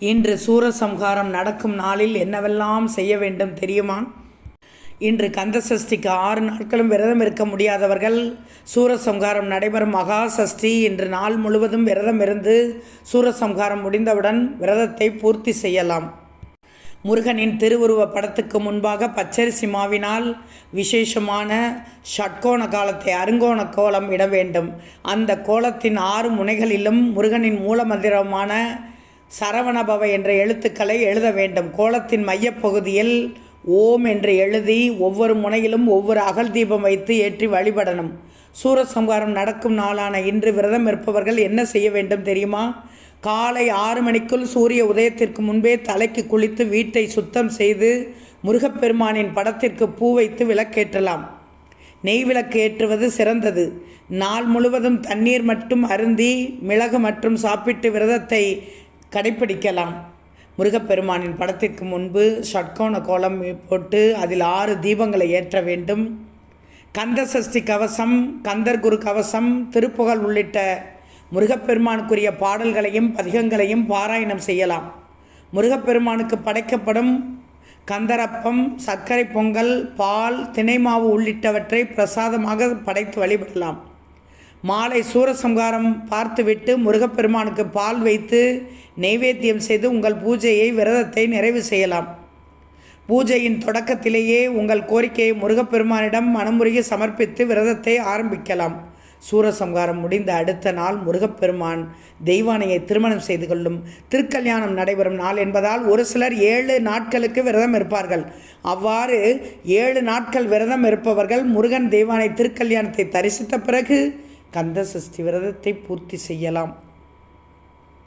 இன்று சூரசம்ஹாரம் நடக்கும் நாளில் என்னவெல்லாம் செய்ய வேண்டும் தெரியுமா? இன்று கந்தசஷ்டிக்கு ஆறு நாட்களும் விரதம் இருக்க முடியாதவர்கள் சூரசம்ஹாரம் நடைபெறும் மகா சஷ்டி இன்று நாள் முழுவதும் விரதம் இருந்து சூரசம்ஹாரம் முடிந்தவுடன் விரதத்தை பூர்த்தி செய்யலாம். முருகனின் திருவுருவ படத்துக்கு முன்பாக பச்சரிசி மாவினால் விசேஷமான ஷட்கோண காலத்தை அருங்கோண கோலம் இட வேண்டும். அந்த கோலத்தின் ஆறு முனைகளிலும் முருகனின் மூலமந்திரமான சரவணபவ என்ற எழுத்துக்களை எழுத வேண்டும். கோலத்தின் மையப்பகுதியில் ஓம் என்று எழுதி ஒவ்வொரு முனையிலும் ஒவ்வொரு அகல் தீபம் வைத்து ஏற்றி வழிபடணும். சூரசம்ஹாரம் நடக்கும் நாளான இன்று விரதம் இருப்பவர்கள் என்ன செய்ய வேண்டும் தெரியுமா? காலை ஆறு மணிக்குள் சூரிய உதயத்திற்கு முன்பே தலைக்கு குளித்து வீட்டை சுத்தம் செய்து முருகப்பெருமானின் படத்திற்கு பூ வைத்து விளக்கேற்றலாம். நெய் விளக்கு ஏற்றுவது சிறந்தது. நாள் முழுவதும் தண்ணீர் மட்டும் அருந்தி மிளகு மற்றும் சாப்பிட்டு விரதத்தை கடைப்பிடிக்கலாம். முருகப்பெருமானின் படத்திற்கு முன்பு ஷட்கோண கோலம் போட்டு அதில் ஆறு தீபங்களை ஏற்ற வேண்டும். கந்த சஷ்டி கவசம் கந்தர் குரு கவசம் திருப்புகழ் உள்ளிட்ட முருகப்பெருமானுக்குரிய பாடல்களையும் பதிகங்களையும் பாராயணம் செய்யலாம். முருகப்பெருமானுக்கு படைக்கப்படும் கந்தரப்பம் சர்க்கரை பொங்கல் பால் திணைமாவு உள்ளிட்டவற்றை பிரசாதமாக படைத்து வழிபடலாம். மாலை சூரசம்ஹாரம் பார்த்துவிட்டு முருகப்பெருமானுக்கு பால் வைத்து நெய்வேத்தியம் செய்து உங்கள் பூஜையை விரதத்தை நிறைவு செய்யலாம். பூஜையின் தொடக்கத்திலேயே உங்கள் கோரிக்கையை முருகப்பெருமானிடம் மனமுருகி சமர்ப்பித்து விரதத்தை ஆரம்பிக்கலாம். சூரசம்ஹாரம் முடிந்த அடுத்த நாள் முருகப்பெருமான் தெய்வானையை திருமணம் செய்து கொள்ளும். திருக்கல்யாணம் நடைபெறும் நாள் என்பதால் ஒரு சிலர் ஏழு நாட்களுக்கு விரதம் இருப்பார்கள். அவ்வாறு ஏழு நாட்கள் விரதம் இருப்பவர்கள் முருகன் தெய்வானை திருக்கல்யாணத்தை தரிசித்த பிறகு கந்த சஷ்டி விரதத்தை பூர்த்தி செய்யலாம்.